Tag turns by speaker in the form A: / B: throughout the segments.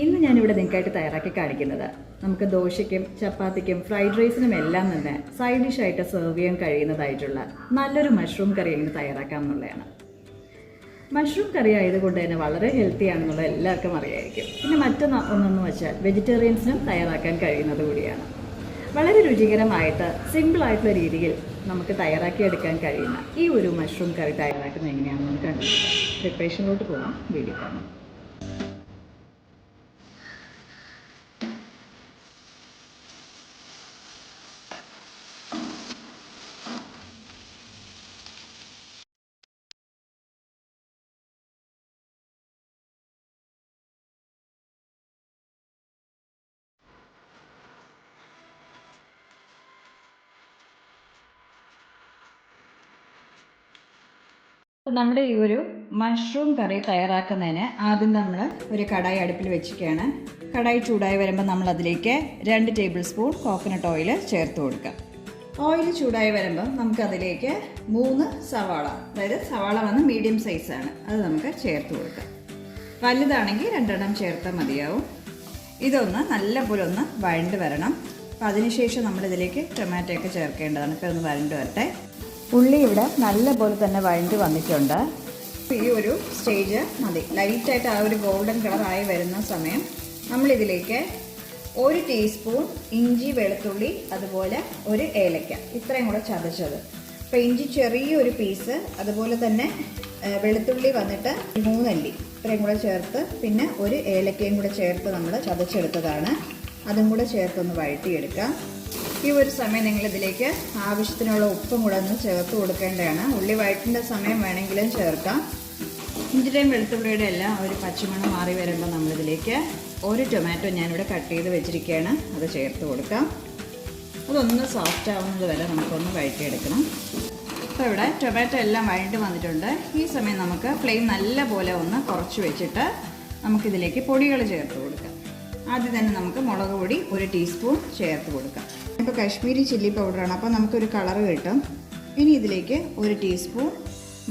A: ഇന്ന് ഞാനിവിടെ നിങ്ങൾക്കായിട്ട് തയ്യാറാക്കി കാണിക്കുന്നത്. നമുക്ക് ദോശയ്ക്കും ചപ്പാത്തിക്കും ഫ്രൈഡ് റൈസിനും എല്ലാം തന്നെ സൈഡ് ഡിഷായിട്ട് സെർവ് ചെയ്യാൻ കഴിയുന്നതായിട്ടുള്ള നല്ലൊരു മഷ്റൂം കറി എങ്ങനെ തയ്യാറാക്കാം എന്നുള്ളതാണ് മഷ്റൂം കറി ആയതുകൊണ്ട് തന്നെ വളരെ ഹെൽത്തി ആണെന്നുള്ളത് എല്ലാവർക്കും അറിയായിരിക്കും. പിന്നെ മറ്റൊന്ന് ഒന്നെന്ന് വെച്ചാൽ വെജിറ്റേറിയൻസിനും തയ്യാറാക്കാൻ കഴിയുന്നത് കൂടിയാണ്. വളരെ രുചികരമായിട്ട് സിമ്പിളായിട്ടുള്ള രീതിയിൽ നമുക്ക് തയ്യാറാക്കിയെടുക്കാൻ കഴിയുന്ന ഈ ഒരു മഷ്റൂം കറി തയ്യാറാക്കുന്നത് എങ്ങനെയാണെന്ന് നമുക്ക് കണ്ടിട്ടുണ്ട് പ്രിപ്പറേഷനിലോട്ട് പോകാം വീഡിയോ കാണാം. നമ്മുടെ ഈ ഒരു മഷ്റൂം കറി തയ്യാറാക്കുന്നതിന് ആദ്യം നമ്മൾ ഒരു കടായി അടുപ്പിൽ വെച്ചിരിക്കുകയാണ്. കടായി ചൂടായി വരുമ്പോൾ നമ്മൾ അതിലേക്ക് രണ്ട് ടേബിൾ സ്പൂൺ കോക്കനട്ട് ഓയിൽ ചേർത്ത് കൊടുക്കാം. ഓയിൽ ചൂടായി വരുമ്പോൾ നമുക്ക് അതിലേക്ക് മൂന്ന് സവാള അതായത് സവാള വന്ന് മീഡിയം സൈസാണ് അത് നമുക്ക് ചേർത്ത് കൊടുക്കാം. വലുതാണെങ്കിൽ രണ്ടെണ്ണം ചേർത്താൽ മതിയാവും. ഇതൊന്ന് നല്ലപോലെ ഒന്ന് വഴണ്ട് വരണം. അപ്പോൾ അതിനുശേഷം നമ്മളിതിലേക്ക് ടൊമാറ്റോ ഒക്കെ ചേർക്കേണ്ടതാണ്. ഇപ്പോൾ ഒന്ന് വഴണ്ട് വരട്ടെ. ഉള്ളി ഇവിടെ നല്ലപോലെ തന്നെ വഴണ്ടി വന്നിട്ടുണ്ട്. ഈ ഒരു സ്റ്റേജ് മതി. ലൈറ്റായിട്ട് ആ ഒരു ഗോൾഡൻ കളറായി വരുന്ന സമയം നമ്മളിതിലേക്ക് ഒരു ടീസ്പൂൺ ഇഞ്ചി വെളുത്തുള്ളി അതുപോലെ ഒരു ഏലക്ക. ഇത്രയും കൂടെ ചതച്ചത്. അപ്പോൾ ഇഞ്ചി ചെറിയൊരു പീസ് അതുപോലെ തന്നെ വെളുത്തുള്ളി വന്നിട്ട് മൂന്നല്ലി. ഇത്രയും കൂടെ ചേർത്ത് പിന്നെ ഒരു ഏലക്കയും കൂടെ ചേർത്ത് നമ്മൾ ചതച്ചെടുത്തതാണ്. അതും കൂടെ ചേർത്തൊന്ന് വഴറ്റിയെടുക്കാം. ഈ ഒരു സമയം നിങ്ങൾ ഇതിലേക്ക് ആവശ്യത്തിനുള്ള ഉപ്പും കൂടെ ഒന്ന് ചേർത്ത് കൊടുക്കേണ്ടതാണ്. ഉള്ളി വയറ്റിന്റെ സമയം വേണമെങ്കിലും ചേർക്കാം. ഇഞ്ചിയുടെയും വെളുത്തുള്ളിയുടെ എല്ലാം ഒരു പച്ചമണം മാറി വരുമ്പോൾ നമ്മളിതിലേക്ക് ഒരു ടൊമാറ്റോ ഞാനിവിടെ കട്ട് ചെയ്ത് വെച്ചിരിക്കുകയാണ്. അത് ചേർത്ത് കൊടുക്കാം. അതൊന്ന് സോഫ്റ്റ് ആവുന്നത് വരെ നമുക്കൊന്ന് വഴറ്റിയെടുക്കണം. അപ്പോൾ ഇവിടെ ടൊമാറ്റോ എല്ലാം വഴണ്ട് വന്നിട്ടുണ്ട്. ഈ സമയം നമുക്ക് ഫ്ലെയിം നല്ല പോലെ ഒന്ന് കുറച്ച് വെച്ചിട്ട് നമുക്കിതിലേക്ക് പൊടികൾ ചേർത്ത് കൊടുക്കാം. ആദ്യം തന്നെ നമുക്ക് മുളക് പൊടി ഒരു ടീസ്പൂൺ ചേർത്ത് കൊടുക്കാം. ഇപ്പോൾ കാശ്മീരി ചില്ലി പൗഡറാണ് അപ്പോൾ നമുക്കൊരു കളർ കിട്ടും. ഇനി ഇതിലേക്ക് ഒരു ടീസ്പൂൺ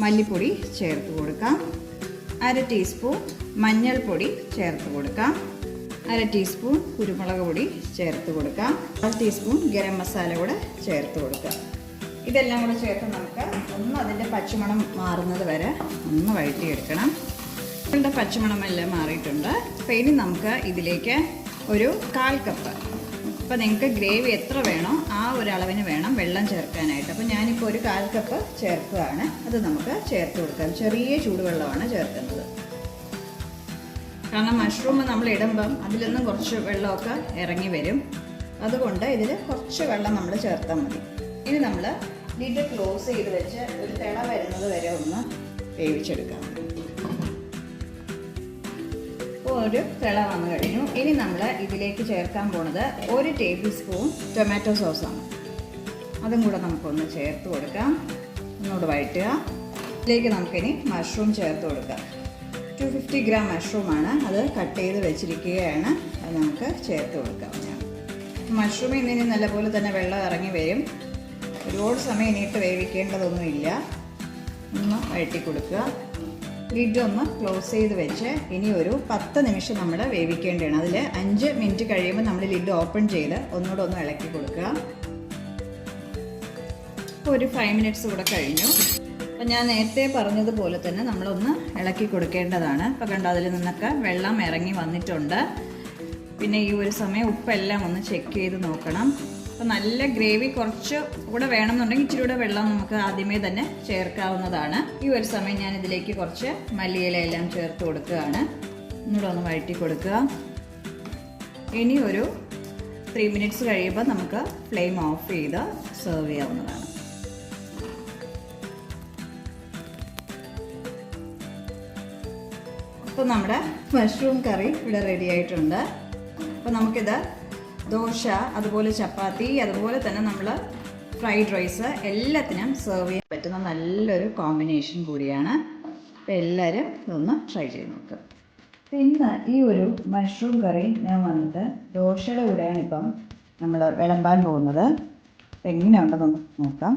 A: മല്ലിപ്പൊടി ചേർത്ത് കൊടുക്കാം. അര ടീസ്പൂൺ മഞ്ഞൾപ്പൊടി ചേർത്ത് കൊടുക്കാം. അര ടീസ്പൂൺ കുരുമുളക് പൊടി ചേർത്ത് കൊടുക്കാം. അര ടീസ്പൂൺ ഗരം മസാല കൂടെ ചേർത്ത് കൊടുക്കാം. ഇതെല്ലാം കൂടെ ചേർത്ത് നമുക്ക് ഒന്ന് അതിന്റെ പച്ചമണം മാറുന്നത് വരെ ഒന്ന് വഴറ്റിയെടുക്കണം. ഇതിന്റെ പച്ചമണമെല്ലാം മാറിയിട്ടുണ്ട്. അപ്പോൾ ഇനി നമുക്ക് ഇതിലേക്ക് ഒരു കാൽ കപ്പ്. അപ്പോൾ നിങ്ങൾക്ക് ഗ്രേവി എത്ര വേണോ ആ ഒരു വേണം വെള്ളം ചേർക്കാനായിട്ട്. അപ്പോൾ ഞാനിപ്പോൾ ഒരു കാൽ കപ്പ് ചേർക്കുകയാണ്. അത് നമുക്ക് ചേർത്ത് കൊടുക്കാം. ചെറിയ ചൂടുവെള്ളമാണ് ചേർക്കുന്നത്. കാരണം മഷ്റൂം നമ്മൾ ഇടുമ്പം അതിൽ കുറച്ച് വെള്ളമൊക്കെ ഇറങ്ങി വരും. അതുകൊണ്ട് ഇതിൽ കുറച്ച് വെള്ളം നമ്മൾ ചേർത്താൽ മതി. ഇനി നമ്മൾ ലിഡ് ക്ലോസ് ചെയ്ത് വെച്ച് ഒരു തിള വരുന്നത് വരെ ഒന്ന് വേവിച്ചെടുക്കാം. ഒരു തിള വന്നു കഴിഞ്ഞു. ഇനി നമ്മൾ ഇതിലേക്ക് ചേർക്കാൻ പോണത് ഒരു ടേബിൾ സ്പൂൺ ടൊമാറ്റോ സോസാണ്. അതും കൂടെ നമുക്കൊന്ന് ചേർത്ത് കൊടുക്കാം. ഒന്നുകൂടെ വഴറ്റുക. ഇതിലേക്ക് നമുക്കിനി മഷ്റൂം ചേർത്ത് കൊടുക്കാം. ടു ഫിഫ്റ്റി ഗ്രാം മഷ്റൂമാണ് അത് കട്ട് ചെയ്ത് വെച്ചിരിക്കുകയാണ്. അത് നമുക്ക് ചേർത്ത് കൊടുക്കാം. മഷ്റൂമിൽ നിന്ന് ഇനി നല്ലപോലെ തന്നെ വെള്ളം ഇറങ്ങി വരും. ഒരുപാട് സമയം ഇനിയിട്ട് വേവിക്കേണ്ടതൊന്നുമില്ല. ഒന്ന് വഴറ്റി കൊടുക്കുക. ലിഡ് ഒന്ന് ക്ലോസ് ചെയ്ത് വെച്ച് ഇനി ഒരു പത്ത് നിമിഷം നമ്മൾ വേവിക്കേണ്ടതാണ്. അതിൽ അഞ്ച് മിനിറ്റ് കഴിയുമ്പോൾ നമ്മൾ ലിഡ് ഓപ്പൺ ചെയ്ത് ഒന്നുകൂടെ ഒന്ന് ഇളക്കി കൊടുക്കുക. ഇപ്പോൾ ഒരു ഫൈവ് മിനിറ്റ്സ് കൂടെ കഴിഞ്ഞു. അപ്പം ഞാൻ നേരത്തെ പറഞ്ഞതുപോലെ തന്നെ നമ്മളൊന്ന് ഇളക്കി കൊടുക്കേണ്ടതാണ്. ഇപ്പം കണ്ട അതിൽ നിന്നൊക്കെ വെള്ളം ഇറങ്ങി വന്നിട്ടുണ്ട്. പിന്നെ ഈ ഒരു സമയം ഉപ്പെല്ലാം ഒന്ന് ചെക്ക് ചെയ്ത് നോക്കണം. അപ്പം നല്ല ഗ്രേവി കുറച്ച് കൂടെ വേണമെന്നുണ്ടെങ്കിൽ ഇച്ചിരി കൂടെ വെള്ളം നമുക്ക് ആദ്യമേ തന്നെ ചേർക്കാവുന്നതാണ്. ഈ ഒരു സമയം ഞാൻ ഇതിലേക്ക് കുറച്ച് മല്ലിയില എല്ലാം ചേർത്ത് കൊടുക്കുകയാണ്. ഒന്നുകൂടെ ഒന്ന് വഴറ്റി കൊടുക്കുക. ഇനി ഒരു ത്രീ മിനിറ്റ്സ് കഴിയുമ്പോൾ നമുക്ക് ഫ്ലെയിം ഓഫ് ചെയ്ത് സെർവ് ചെയ്യാവുന്നതാണ്. അപ്പോൾ നമ്മുടെ മഷ്റൂം കറി ഇവിടെ റെഡി ആയിട്ടുണ്ട്. അപ്പോൾ നമുക്കിത് ദോശ അതുപോലെ ചപ്പാത്തി അതുപോലെ തന്നെ നമ്മൾ ഫ്രൈഡ് റൈസ് എല്ലാത്തിനും സെർവ് ചെയ്യാൻ പറ്റുന്ന നല്ലൊരു കോമ്പിനേഷൻ കൂടിയാണ്. അപ്പോൾ എല്ലാവരും ഇതൊന്ന് ട്രൈ ചെയ്ത് നോക്കുക പിന്നെ ഈ ഒരു മഷ്റൂം കറി ഞാൻ വന്നിട്ട് ദോശയുടെ കൂടെയാണ് ഇപ്പം നമ്മൾ വിളമ്പാൻ പോകുന്നത്. എങ്ങനെയുണ്ടെന്ന് നോക്കാം.